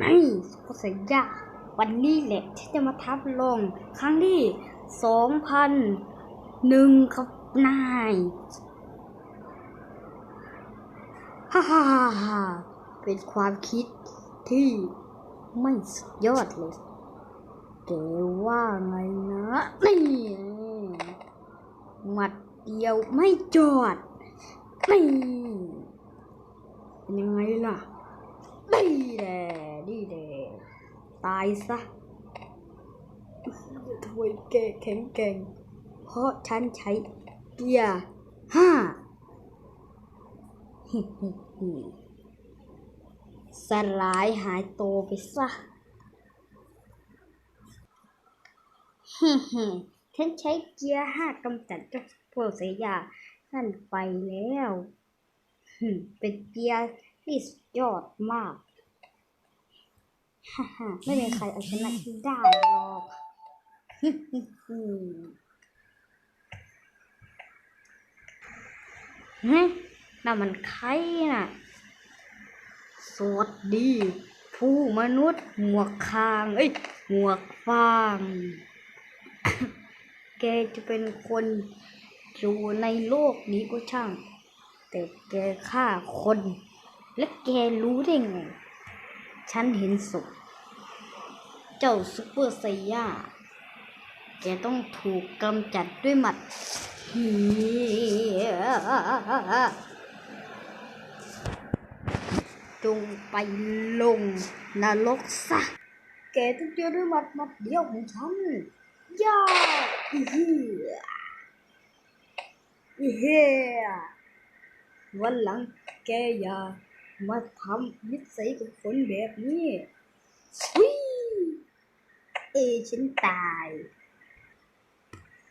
นี่ก็สัญญาวันนี้แหละฉันจะมาทับลง ครั้งที่สองพันหนึ่งครับนายฮ่าฮ่าฮ่าฮ่าเป็นความคิดที่ไม่สุดยอดเลยแกว่าไงนะนี่หมัดเดียวไม่จอดนี่เป็นยังไงล่ะ ดีแดดีแดตายซะทำไมแกแข็งแกร่งเพราะฉันใช้เกียร์ห้าฮิฮิฮิสลายหายโตไปซะฮิฮิฉันใช้เกียร์ห้ากำจัดเจ้าพวกเสียยานั่นไปแล้ว เป็นเกียร์ ที่สุดยอดมากฮ่าฮ่าไม่มีใครเอาชนะฉันได้หรอกฮึฮึฮึฮึนั่นมันใครน่ะ สวัสดี ผู้มนุษย์หมวกคาง เอ้ย หมวกฟาง แกจะเป็นคนอยู่ในโลกนี้ก็ช่าง แต่แกฆ่าคน และแกรู้ได้ไง ฉันเห็นศพ เจ้าซุปเปอร์ไซย่า แกต้องถูกกำจัดด้วยหมัดฮีจงไปลงนรกซะ แกต้องเจอด้วยหมัดหมัดเดียวของฉัน ย่าอีเหี้ยอีเหี้ยวันหลังแกอย่า มาทำนิสัยกับคนแบบนี้วิเอฉันตาย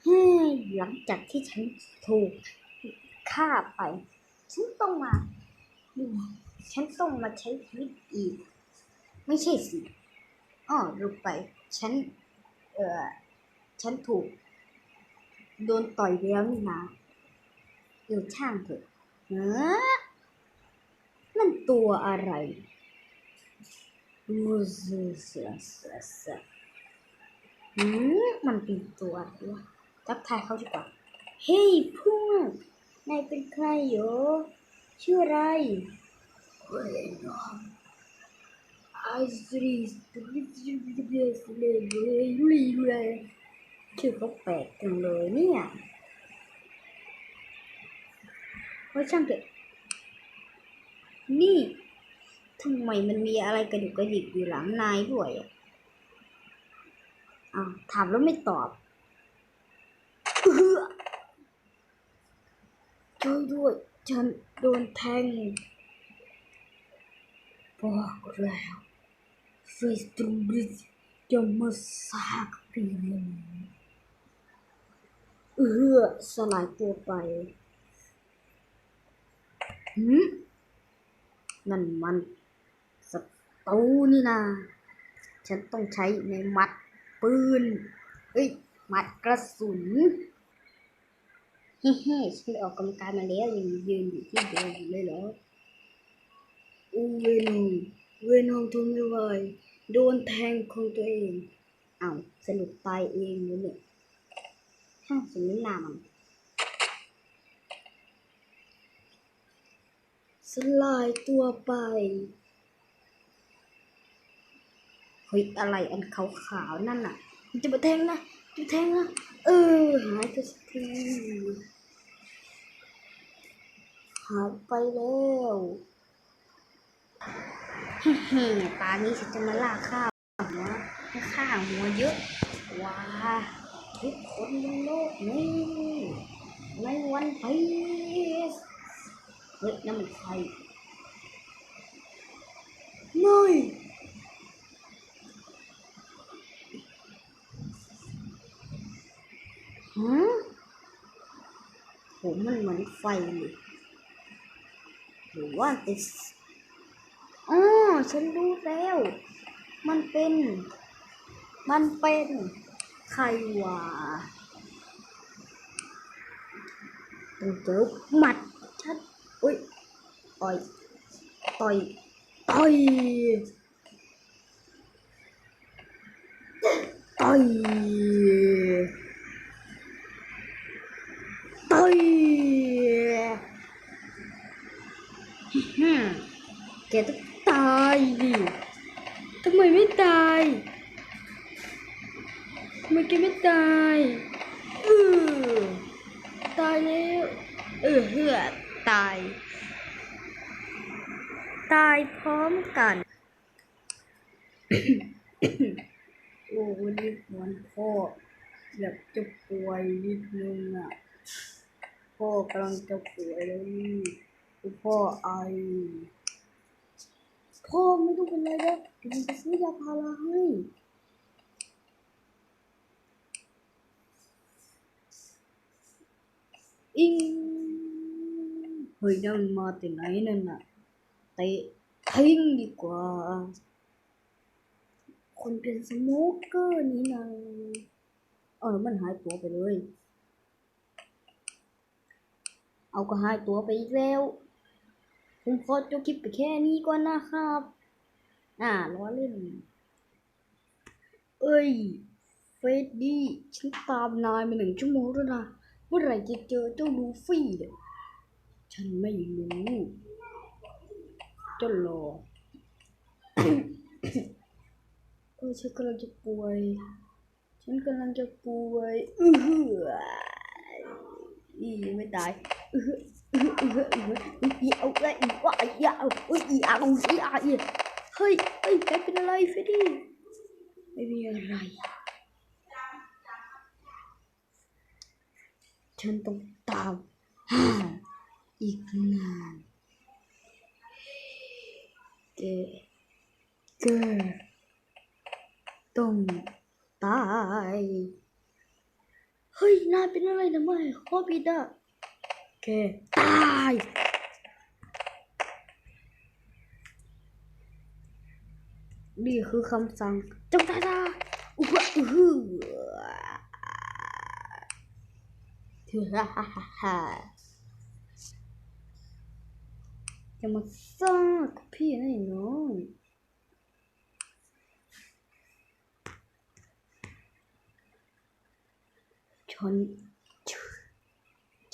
เฮ้ยหลังจากที่ฉันถูกฆ่าไป ฉันต้องมา ฉันต้องมาใช้ชีวิตอีก ไม่ใช่สิอ้อรูไป ฉัน เออฉันถูก โดนต่อยแล้วนี่นะเออช่างเถอะเออ นั่นตัวอะไรมูซูเสือเสือเสือหืมมันเป็นตัวอะไรวะทักทายเขาดีกว่า เฮ้ยพวกนายเป็นใครเหรอชื่ออะไรเฮ้ยน้องไอซีสตูดิสเลยเลยเลยเลยชื่อเขาแปลกจังเลยเนี่ยว่าช่างเถอะ นี่ทำไมมันมีอะไรกระดุกกระดิกอยู่หลังนายด้วยอะอ้าถามแล้วไม่ตอบเออช่วยด้วย ฉันโดนแทงบอกแล้วเฟสตูบิสจะมาสากปีนเอื้อสลายตัวไปหืม นั่นมันศัตรูนี่นาฉันต้องใช้ในมัดปืนเอ้ย มัดกระสุน เฮ้เฮ้ฉันไปออกกำลังกายมาแล้วยังยืนอยู่ที่เดิมเลยเหรออูเวนองเวนองทนไม่ไหวโดนแทงของตัวเอง เอ้าสรุปตายเองเลยเนี่ยห้าสมน้ำหน้ามัน สลายตัวไปเฮ้ยอะไรอันขาวๆนั่นน่ะ มันจะมาแทงนะจะแทงนะเออหายไปสักทีหายไปแล้วเฮ้ๆตานี้ฉันจะมาล่าข้าวหัวข้าหัวเยอะว้าทุกคนบนโลกนี้ในวันพีซ เฮ้ยนั่นมันใครไม่ฮะผมมันเหมือนไฟเลยหรือว่าติดอ๋อฉันรู้แล้ว มันเป็น มันเป็นใครวะต้องเจอหมัด ชัดอุ้ยต่อยต่อยต่อยยตายฮึ่มแกต้องตายดิทำไมไม่ตายทำไมแกไม่ตายเออตายแล้วเออเหือตาย ตายพร้อมกันโอ้วันนี้วันพ่อแบบจะป่วยนิดนึงอะ พ่อกำลังจะป่วยแล้วนี่คือพ่อไอ พ่อไม่ต้องเป็นไรแล้วเดี๋ยวจะซื้อยาพาราให้อิงเฮ้ยนั่นมันมาแต่ไหนนั่นน่ะ เตะทิ้งดีกว่า คนเป็นสโมกเกอร์นี่นะเออมันหายตัวไปเลย เอาก็หายตัวไปอีกแล้ว ผมขอจบคลิปไปแค่นี้ก่อนนะครับ อ่าล้อเล่น เอ้ย เฟรดดี้ฉันตามนายมาหนึ่งชั่วโมงแล้วนะ เมื่อไหร่จะเจอเจ้าลูฟี่เนี่ยฉันไม่รู้ จ้ารอเออฉันกำลังจะป่วย ฉันกำลังจะป่วย อือหืออีไม่ตายอือหืออือหืออือหืออือหืออีเอาเลยอีว่าอีเอาอุ้ยอีเอาอีอาอีเฮ้ยเฮ้ยแกเป็นอะไรเฟรดดี้ไม่มีอะไรฉันต้องตามหาอีกนาน แกแกต้องตาย เฮ้ยนายเป็นอะไรทำไมข้อผิดอะแกตายนี่คือคำสั่งจงตายซะอุบะอือหือฮ่าฮ่าฮ่า ฮ่ามาซ่ากับพี่นะไอ้น้องฉัน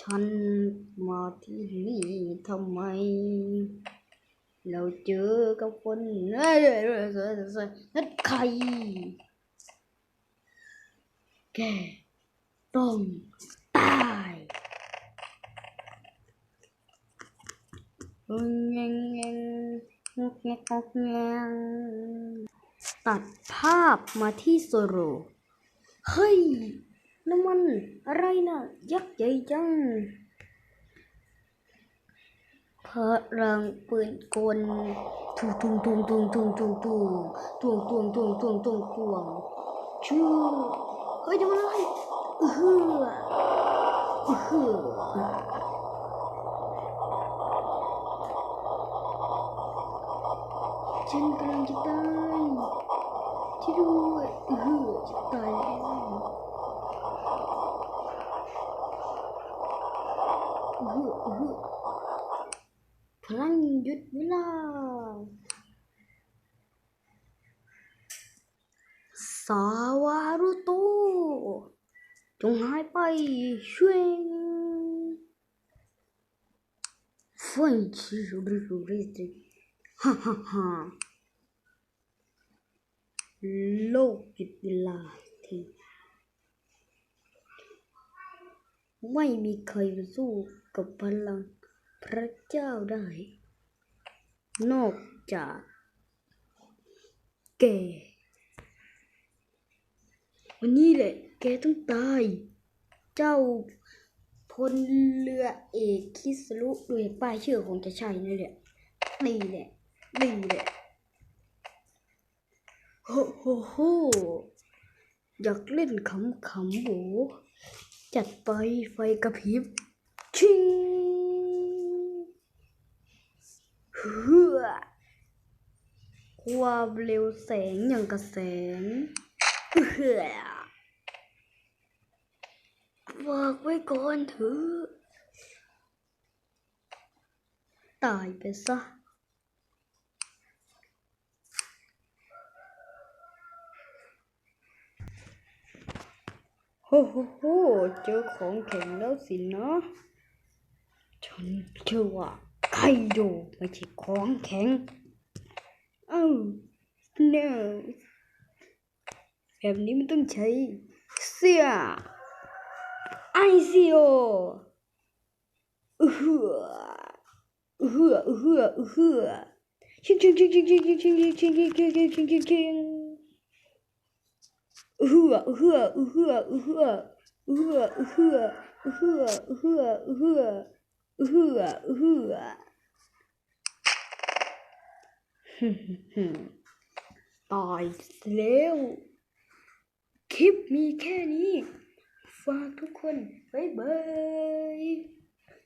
ฉันมาที่นี่ทำไม เราเจอกับคนเอ้ยเอ้ยเอ้ยเอ้ยเอ้ยเอ้ยนั่นใครแกต้องตายงงงงงงกงกงกงง ตัดภาพมาที่โซโร เฮ้ยน้ำมันอะไรนะยักษ์ใหญ่จังพลังปืนกลทุ่งทุ่งทุ่งทุ่งทุ่งทุ่งทุ่งทุ่งทุ่งทุ่งทุ่งทุ่งทุ่งชื่อเฮ้ยจะมามันกำลังจะตายช่วยด้วยอือหืออ macam kerang jutan Tidur uh jutan uh eh. uhuh Kerang jut pula. Sawaru tu Jom hai pai Shwing Fuan, cik, sobrang-sobrang. ฮ่าฮ่าฮ่าโลกหยุดเวลาทีไม่มีใครสู้กับพลังพระเจ้าได้ นอกจากแก วันนี้แหละ แกต้องตาย เจ้าพลเรือเอกคิสรุดูจากป้ายชื่อคงจะใช่นั่นแหละดีแหละ ดีแหละโฮโฮโฮอยากเล่นขำขำโหจัดไปไฟกระพริบ ชิงเฮือความเร็วแสงอย่างกระแสงเอื้อฝากไว้ก่อนเถอะตายไปซะ โฮโฮโฮเจอของแข็งแล้วสินะฉันเชื่อว่าไคโดไม่ใช่ของแข็งเอ้า no แบบนี้มันต้องใช้เสียไอซีโออือหืออือหืออือหืออือหือชิงชิงชิงชิงชิงชิงชิงชิงชิงชิงชิงชิง ชิงชิงอือหืออือหืออือหืออือหืออือหืออือหืออือหืออือหืออือหืออือหืออือหือฮึ่มฮึ่มตายแล้วคลิปมีแค่นี้ ฝากทุกคน บ๊ายบาย